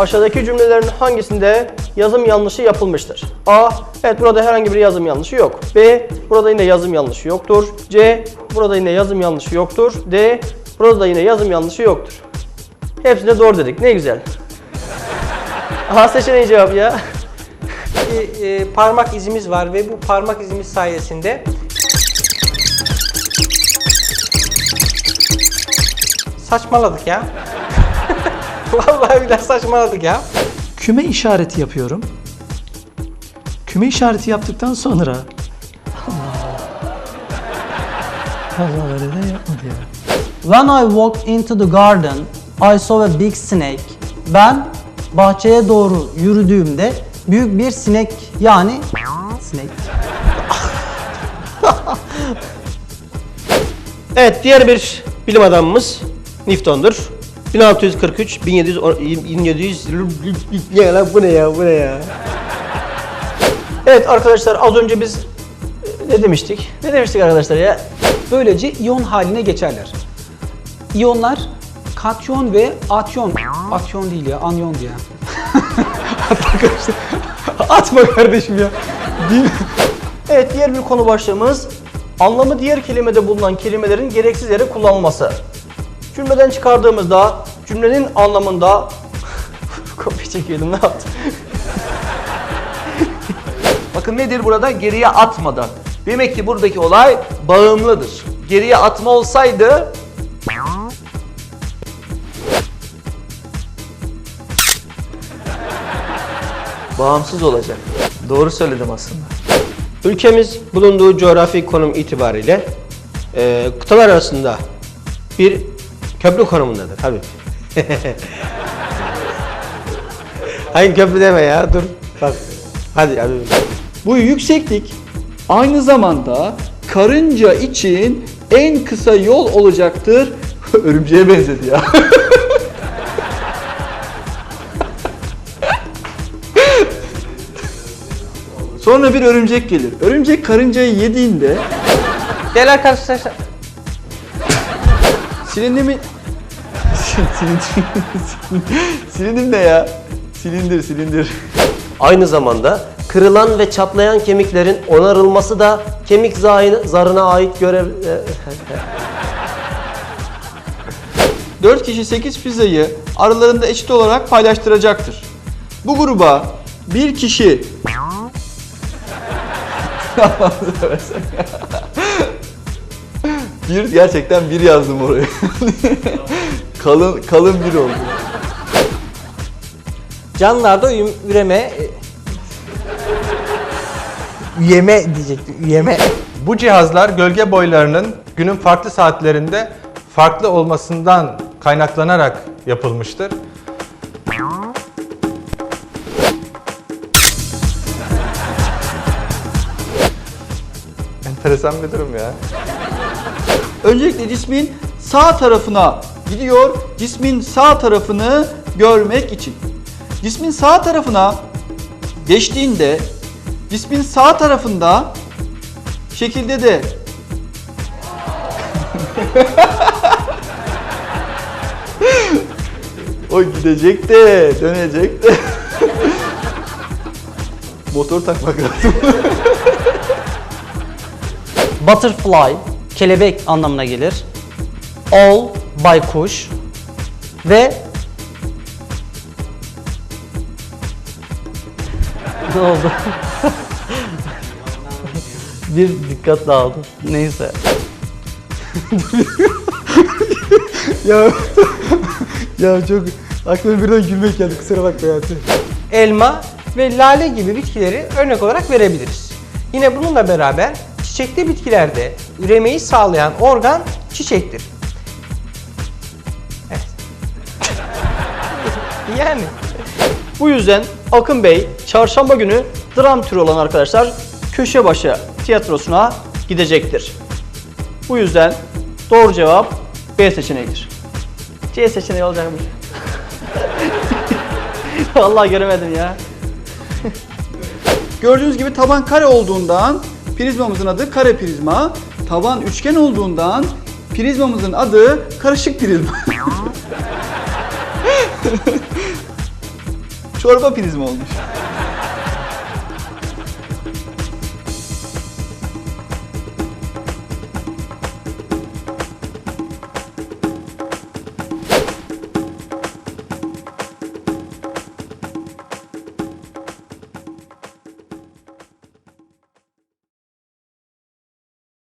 Aşağıdaki cümlelerin hangisinde yazım yanlışı yapılmıştır? A. Evet burada herhangi bir yazım yanlışı yok. B. Burada yine yazım yanlışı yoktur. C. Burada yine yazım yanlışı yoktur. D. Burada yine yazım yanlışı yoktur. Hepsine doğru dedik. Ne güzel. A seçeneği cevap ya. Bir e, parmak izimiz var ve bu parmak izimiz sayesinde saçmaladık ya. Vallahi billahi saçmaladık ya. Küme işareti yapıyorum. Küme işareti yaptıktan sonra Allah Allah öyle de yapmadı ya. When I walked into the garden, I saw a big snake. Ben bahçeye doğru yürüdüğümde büyük bir sinek yani sinek. Evet diğer bir bilim adamımız Newton'dur. 1643 1700 1700 ya lan bu ne ya bu ne ya? Evet arkadaşlar az önce biz e, ne demiştik? Ne demiştik arkadaşlar ya? Böylece iyon haline geçerler. İyonlar katyon ve atyon. Atyon değil ya, anyon diye. Atma kardeşim ya. Evet diğer bir konu başlığımız anlamı diğer kelimede bulunan kelimelerin gereksiz yere kullanılması. Cümleden çıkardığımızda cümlenin anlamında kopya çekiyordum ne yaptım? Bakın nedir burada? Geriye atmadan. Demek ki buradaki olay bağımlıdır. Geriye atma olsaydı bağımsız olacak. Doğru söyledim aslında. Ülkemiz bulunduğu coğrafi konum itibariyle e, kıtalar arasında bir köprü konumundadır Habib. Hayır köprü deme ya dur. Bak. Hadi Habib. Bu yükseklik aynı zamanda karınca için en kısa yol olacaktır. Örümceğe benzedi ya. Sonra bir örümcek gelir. Örümcek karıncayı yediğinde Değerli arkadaşlar, silindimi... silindir, silindir ne ya? Silindir, silindir. Aynı zamanda kırılan ve çatlayan kemiklerin onarılması da kemik zarına, zarına ait görev... e, 4 kişi 8 pizzayı aralarında eşit olarak paylaştıracaktır. Bu gruba bir kişi bir gerçekten bir yazdım oraya. kalın kalın bir oldu. canlılarda üreme... e, Üyeme diyecektim, üyeme. Bu cihazlar gölge boylarının günün farklı saatlerinde farklı olmasından kaynaklanarak yapılmıştır. Enteresan bir durum ya. Öncelikle cismin sağ tarafına gidiyor. Cismin sağ tarafını görmek için. Cismin sağ tarafına geçtiğinde cismin sağ tarafında şekilde de o gidecek de dönecek de motor takmak lazım. Butterfly kelebek anlamına gelir. All baykuş ve ne oldu? bir dikkat dağıldı. Neyse. ya ya çok aklıma birden gülmek geldi kusura bakma ya. elma ve lale gibi bitkileri örnek olarak verebiliriz. Yine bununla beraber çiçekli bitkilerde üremeyi sağlayan organ çiçektir. Yani Bu yüzden Akın Bey çarşamba günü dram türü olan arkadaşlar Köşebaşı tiyatrosuna gidecektir. Bu yüzden doğru cevap B seçeneğidir. C seçeneği olacakmış. Vallahi göremedim ya. Gördüğünüz gibi taban kare olduğundan prizmamızın adı kare prizma. Taban üçgen olduğundan prizmamızın adı karışık prizma. Çorba prizmi olmuş.